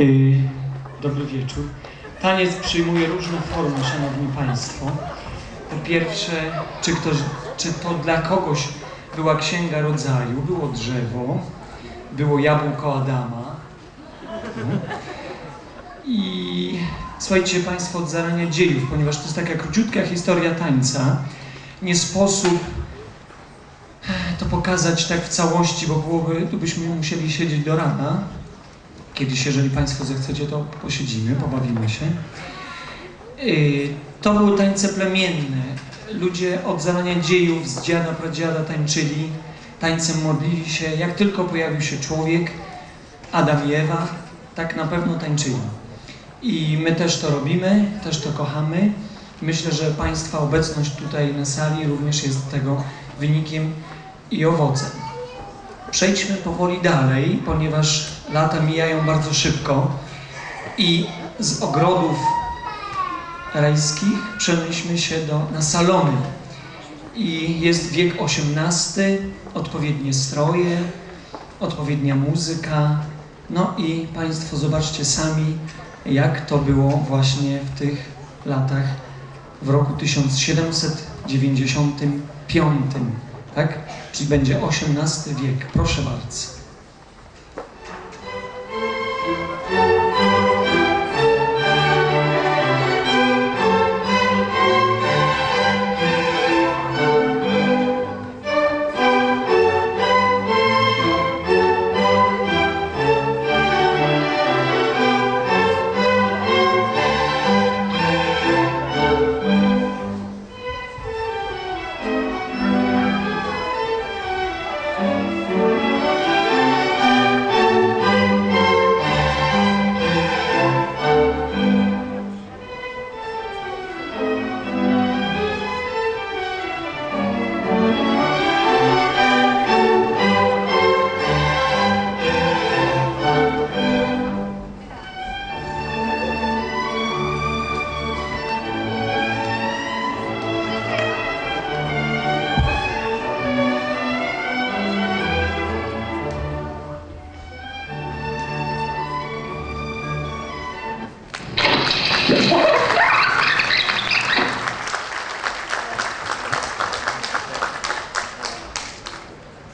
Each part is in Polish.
Yy, Dobry wieczór. Taniec przyjmuje różne formy, Szanowni Państwo. Po pierwsze, czy, ktoś, czy to dla kogoś była księga rodzaju, było drzewo, było jabłko Adama. I słuchajcie Państwo od zarania dziejów, ponieważ to jest taka króciutka historia tańca, nie sposób to pokazać tak w całości, bo byłoby, tu byśmy musieli siedzieć do rana. Kiedyś, jeżeli Państwo zechcecie, to posiedzimy, pobawimy się. Yy, To były tańce plemienne. Ludzie od zarania dziejów z dziada, pradziada tańczyli, tańcem modlili się. Jak tylko pojawił się człowiek, Adam i Ewa, tak na pewno tańczyli. I my też to robimy, też to kochamy. Myślę, że Państwa obecność tutaj na sali również jest tego wynikiem i owocem. Przejdźmy powoli dalej, ponieważ lata mijają bardzo szybko i z ogrodów rajskich przenieśmy się do, na salony. I jest wiek XVIII, odpowiednie stroje, odpowiednia muzyka. No i Państwo zobaczcie sami, jak to było właśnie w tych latach w roku 1795, tak? Czyli będzie XVIII wiek. Proszę bardzo.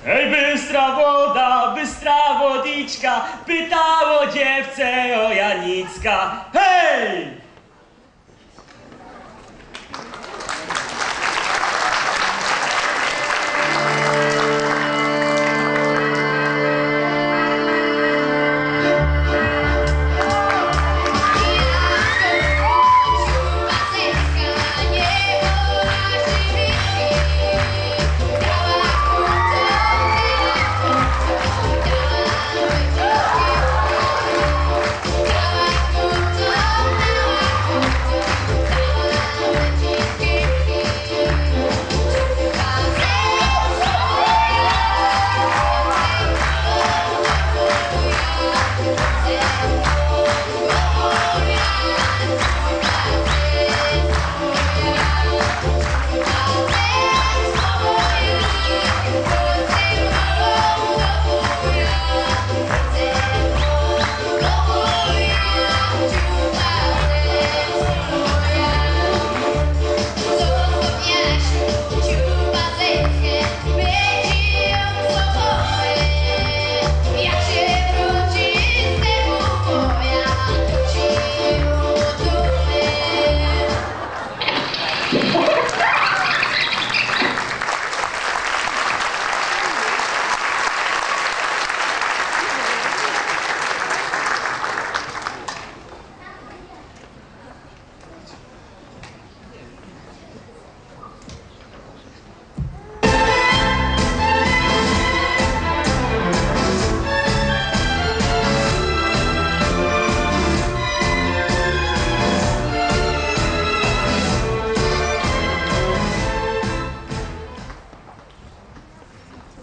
Ej, bystra woda, bystra wodiczka, pytało dziewczę o Janicka. Hej!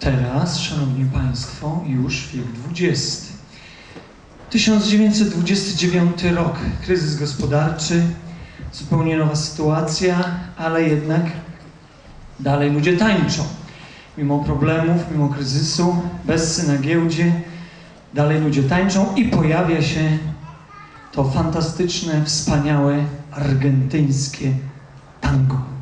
Teraz, Szanowni Państwo, już wiek XX. 1929 rok, kryzys gospodarczy, zupełnie nowa sytuacja, ale jednak dalej ludzie tańczą. Mimo problemów, mimo kryzysu, bez na giełdzie, dalej ludzie tańczą i pojawia się to fantastyczne, wspaniałe, argentyńskie tango.